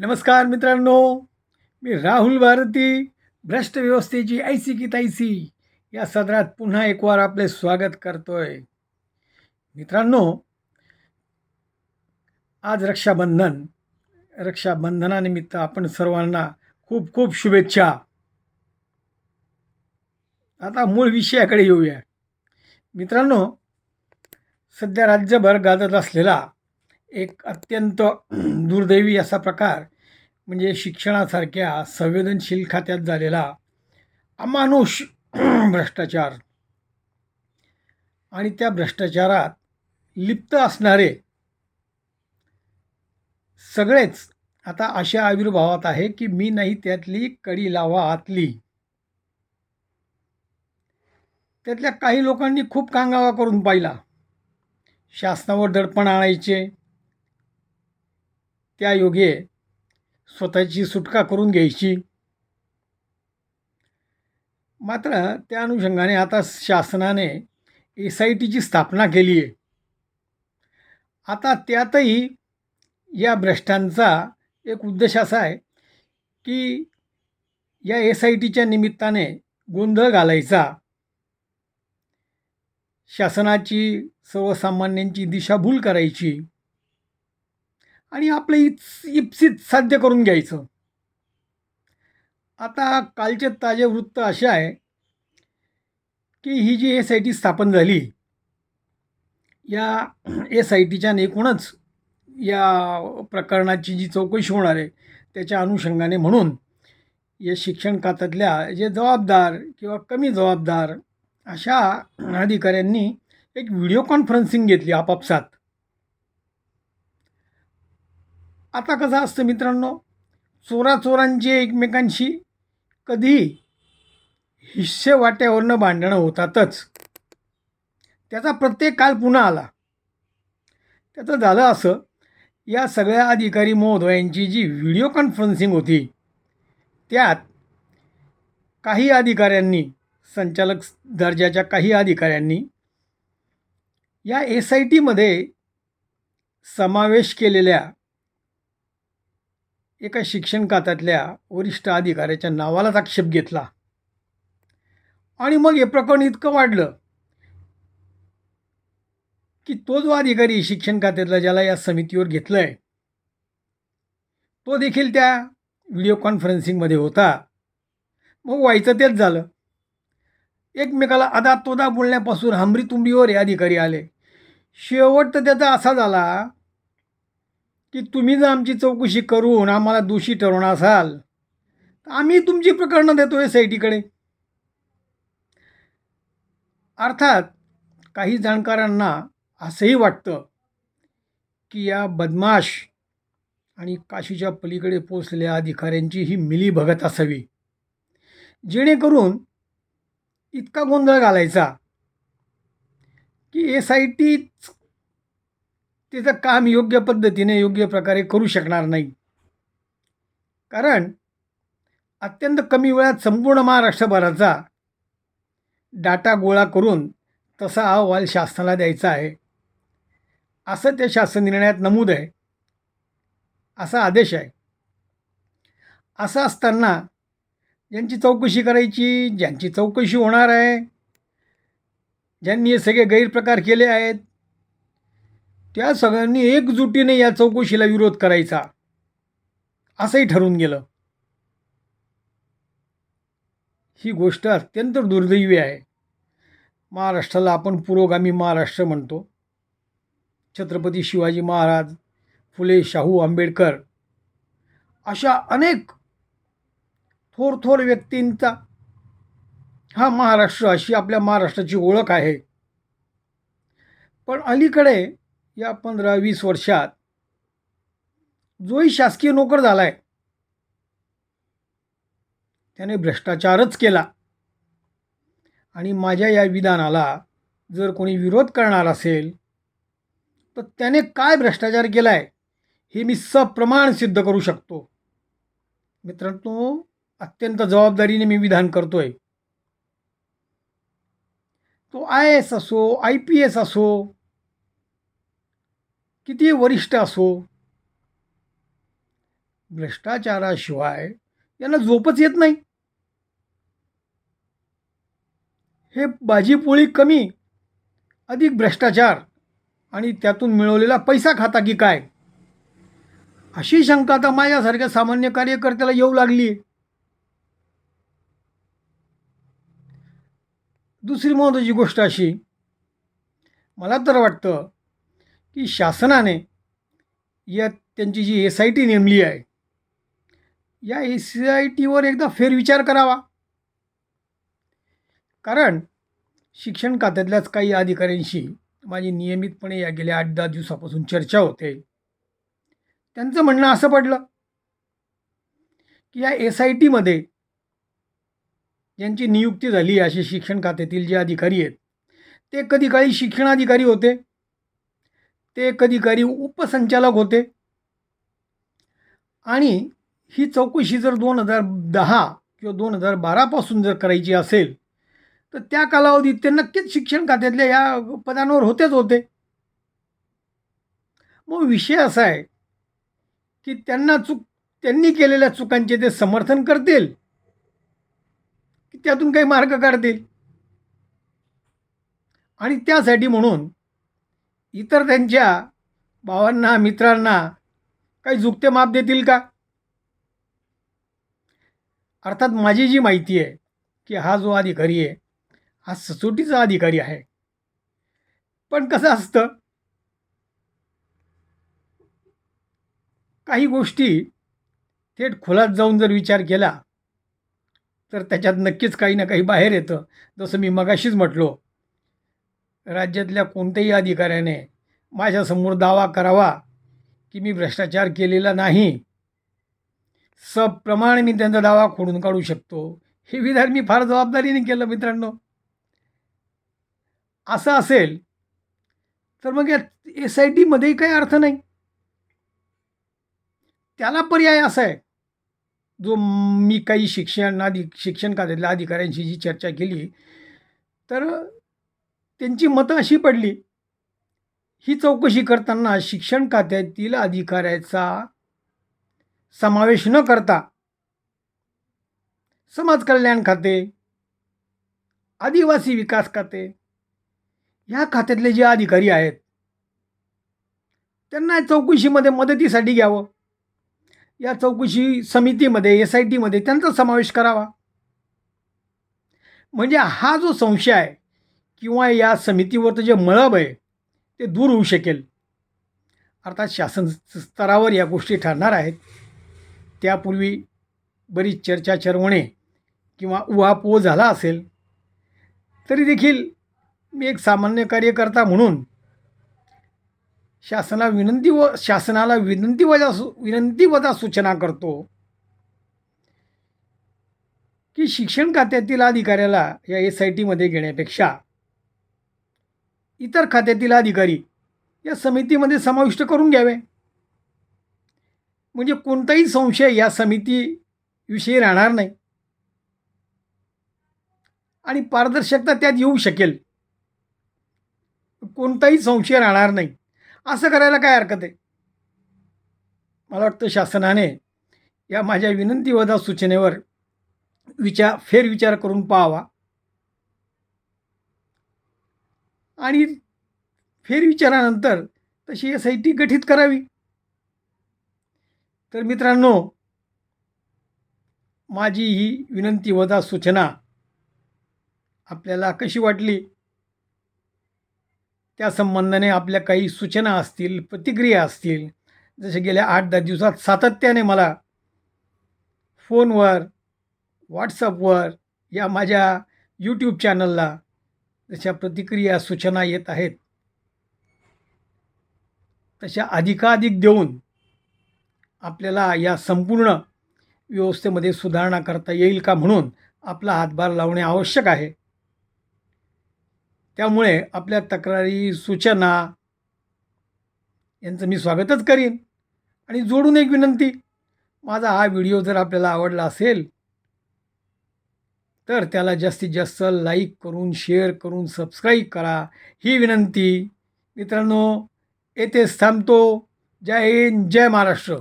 नमस्कार मित्रांनो मी राहुल भारती भ्रष्ट व्यवस्थेची ऐसी की तैसी या सदरात पुन्हा एकवार आपले स्वागत करतोय. मित्रांनो आज रक्षाबंधन रक्षाबंधनानिमित्त आपण सर्वांना खूप खूप शुभेच्छा. आता मूळ विषयाकडे येऊया. मित्रांनो सध्या राज्यभर गाजत असलेला एक अत्यंत दुर्दैवी असा प्रकार म्हणजे शिक्षणासारख्या संवेदनशील खात्यात झालेला अमानुष भ्रष्टाचार. आणि त्या भ्रष्टाचारात लिप्त असणारे सगळेच आता अशा आविर्भावात आहे की मी नाही त्यातली कडी लावा आतली. त्यातल्या काही लोकांनी खूप कांगावा करून पाहिला. शासनावर दडपण आणायचे त्या योगे स्वतःची सुटका करून घ्यायची. मात्र त्या अनुषंगाने आता शासनाने एस आय टीची स्थापना केली आहे. आता त्यातही या भ्रष्टांचा एक उद्देश असा आहे की या एस आय टीच्या निमित्ताने गोंधळ घालायचा. शासनाची सर्वसामान्यांची दिशाभूल करायची. आणि आपलं इप्स इप्सित साध्य करून घ्यायचं. आता कालचे ताजे वृत्त असे आहे की ही जी एस आय टी स्थापन झाली या एस आय टीच्या एकूणच या प्रकरणाची जी चौकशी होणार आहे त्याच्या अनुषंगाने म्हणून या शिक्षण खात्यातल्या जे जबाबदार किंवा कमी जबाबदार अशा अधिकाऱ्यांनी एक व्हिडिओ कॉन्फरन्सिंग घेतली आपापसात. आता कसं असतं मित्रांनो? चोराचोरांचे एकमेकांशी कधी हिस्से वाट्यावरनं भांडणं होतातच. त्याचा प्रत्येक काल पुन्हा आला. त्याचं झालं असं या सगळ्या अधिकारी महोदयांची जी व्हिडिओ कॉन्फरन्सिंग होती त्यात काही अधिकाऱ्यांनी संचालक दर्जाच्या काही अधिकाऱ्यांनी या एस आय टीमध्ये समावेश केलेल्या एका शिक्षण खात्यातल्या वरिष्ठ अधिकाऱ्याच्या नावालाच आक्षेप घेतला. आणि मग हे प्रकरण इतकं वाढलं की तो जो अधिकारी शिक्षण खात्यातला ज्याला या समितीवर घेतलं आहे तो देखील त्या व्हिडिओ कॉन्फरन्सिंगमध्ये होता. मग व्हायचं तेच झालं. एकमेकाला अदा तोदा बोलण्यापासून हमरी तुंबीवर हे अधिकारी आले. शेवट तर त्याचा असा झाला की तुम्ही जर आमची चौकशी करून आम्हाला दोषी ठरवणार असाल तर आम्ही तुमची प्रकरणं देतो एस आय टीकडे अर्थात काही जाणकारांना असंही वाटतं की या बदमाश आणि काशीच्या पलीकडे पोचलेल्या अधिकाऱ्यांची ही मिली भगत असावी. जेणेकरून इतका गोंधळ घालायचा की एस आय टीच तिचं काम योग्य पद्धतीने योग्य प्रकारे करू शकणार नाही. कारण अत्यंत कमी वेळात संपूर्ण महाराष्ट्रभराचा डाटा गोळा करून तसा अहवाल शासनाला द्यायचा आहे. असं त्या शासन निर्णयात नमूद आहे. असा आदेश आहे. असं असताना ज्यांची चौकशी करायची ज्यांची चौकशी होणार आहे ज्यांनी हे सगळे गैरप्रकार केले आहेत त्या सगळ्यांनी एकजुटीने या चौकशीला विरोध करायचा. असंही ठरून गेलं. ही गोष्ट अत्यंत दुर्दैवी आहे. महाराष्ट्राला आपण पुरोगामी महाराष्ट्र म्हणतो. छत्रपती शिवाजी महाराज फुले शाहू आंबेडकर अशा अनेक थोर थोर व्यक्तींचा हा महाराष्ट्र अशी आपल्या महाराष्ट्राची ओळख आहे. पण अलीकडे या पंधरा वीस वर्षात जोही शासकीय नोकर झाला आहे त्याने भ्रष्टाचारच केला. आणि माझ्या या विधानाला जर कोणी विरोध करणार असेल तर त्याने काय भ्रष्टाचार केला आहे हे मी सप्रमाण सिद्ध करू शकतो. मित्रांनो अत्यंत जबाबदारीने मी विधान करतोय. तो I A S I P S असो किती वरिष्ठ असो भ्रष्टाचाराशिवाय यांना झोपच येत नाही. हे भाजीपोळी कमी अधिक भ्रष्टाचार आणि त्यातून मिळवलेला पैसा खाता की काय? अशी शंका आता माझ्यासारख्या सामान्य कार्यकर्त्याला येऊ लागली. दुसरी महत्त्वाची गोष्ट अशी मला तर वाटतं की शासनाने या त्यांची जी एस आय टी नेमली आहे या एस आय टीवर एकदा फेरविचार करावा. कारण शिक्षण खात्यातल्याच काही अधिकाऱ्यांशी माझी नियमितपणे या गेल्या आठ दहा दिवसापासून चर्चा होते. त्यांचं म्हणणं असं पडलं की या एस आय टीमध्ये ज्यांची नियुक्ती झाली असे शिक्षण खात्यातील जे अधिकारी आहेत ते कधी काळी शिक्षणाधिकारी होते? ते कधी काळी उपसंचालक होते. आणि ही चौकशी जर दोन हजार दहा किंवा दोन हजार बारापासून जर करायची असेल तर त्या कालावधीत ते नक्कीच शिक्षण खात्यातल्या या पदांवर होतेच होते. मग विषय असा आहे की त्यांना चूक त्यांनी केलेल्या चुकांचे ते समर्थन करतील की त्यातून काही मार्ग काढतील? आणि त्यासाठी म्हणून इतर त्यांच्या भावांना मित्रांना काही झुकते माप देतील का? अर्थात माझी जी माहिती आहे की हा जो अधिकारी आहे हा सचोटीचा अधिकारी आहे. पण कसं असतं? काही गोष्टी थेट खोलात जाऊन जर विचार केला तर त्याच्यात नक्कीच काही ना काही बाहेर येतं. जसं मी मगाशीच म्हटलो राज्यातल्या कोणत्याही अधिकाऱ्याने माझ्यासमोर दावा करावा की मी भ्रष्टाचार केलेला नाही. सप्रमाण मी त्यांचा दावा खोडून काढू शकतो. हे विधान मी फार जबाबदारीने केलं मित्रांनो. असं असेल तर मग या एस आय टीमध्येही काही अर्थ नाही. त्याला पर्याय असा आहे. जो मी काही शिक्षण अधिक शिक्षण खात्यातल्या अधिकाऱ्यांशी जी चर्चा केली तर त्यांची मतं अशी पडली. ही चौकशी करताना शिक्षण खात्यातील अधिकाऱ्याचा समावेश न करता समाज कल्याण खाते आदिवासी विकास खाते ह्या खात्यातले जे अधिकारी आहेत त्यांना चौकशीमध्ये मदतीसाठी घ्यावं. या चौकशी समितीमध्ये एस आय टीमध्ये त्यांचा समावेश करावा. म्हणजे हा जो संशय आहे किंवा या समितीवरचं जे मळब आहे ते दूर होऊ शकेल. अर्थात शासन स्तरावर या गोष्टी ठरणार आहेत. त्यापूर्वी बरीच चर्चा चरवणे किंवा उहापोह झाला असेल तरी देखील मी एक सामान्य कार्यकर्ता म्हणून शासना विनंती व शासनाला विनंती वजा सु विनंती वजा सूचना करतो की शिक्षण खात्यातील अधिकाऱ्याला या एस आय टीमध्ये घेण्यापेक्षा इतर खात्यातील अधिकारी या समितीमध्ये समाविष्ट करून घ्यावे. म्हणजे कोणताही संशय या समितीविषयी राहणार नाही. आणि पारदर्शकता त्यात येऊ शकेल. कोणताही संशय राहणार नाही. असं करायला काय हरकत आहे? मला वाटतं शासनाने या माझ्या विनंतीवजा सूचनेवर विचार फेरविचार करून पाहावा. आणि फेरविचारानंतर तशी एस आय टी गठीत करावी. तर मित्रांनो माझी ही विनंती वजा सूचना आपल्याला कशी वाटली? त्या संबंधाने आपल्या काही सूचना असतील प्रतिक्रिया असतील जसे गेल्या आठ दहा दिवसात सातत्याने मला फोनवर व्हॉट्सअपवर या माझ्या यूट्यूब चॅनलला जशा प्रतिक्रिया सूचना येत आहेत तशा अधिकाधिक देऊन आपल्याला या संपूर्ण व्यवस्थेमध्ये सुधारणा करता येईल का म्हणून आपला हातभार लावणे आवश्यक आहे. त्यामुळे आपल्या तक्रारी सूचना यांचं मी स्वागतच करीन. आणि जोडून एक विनंती माझा हा व्हिडिओ जर आपल्याला आवडला असेल तर त्याला जास्तीत जास्त लाईक करून शेअर करून सबस्क्राईब करा. ही विनंती. मित्रांनो येथेच थांबतो. जय हिंद जय महाराष्ट्र.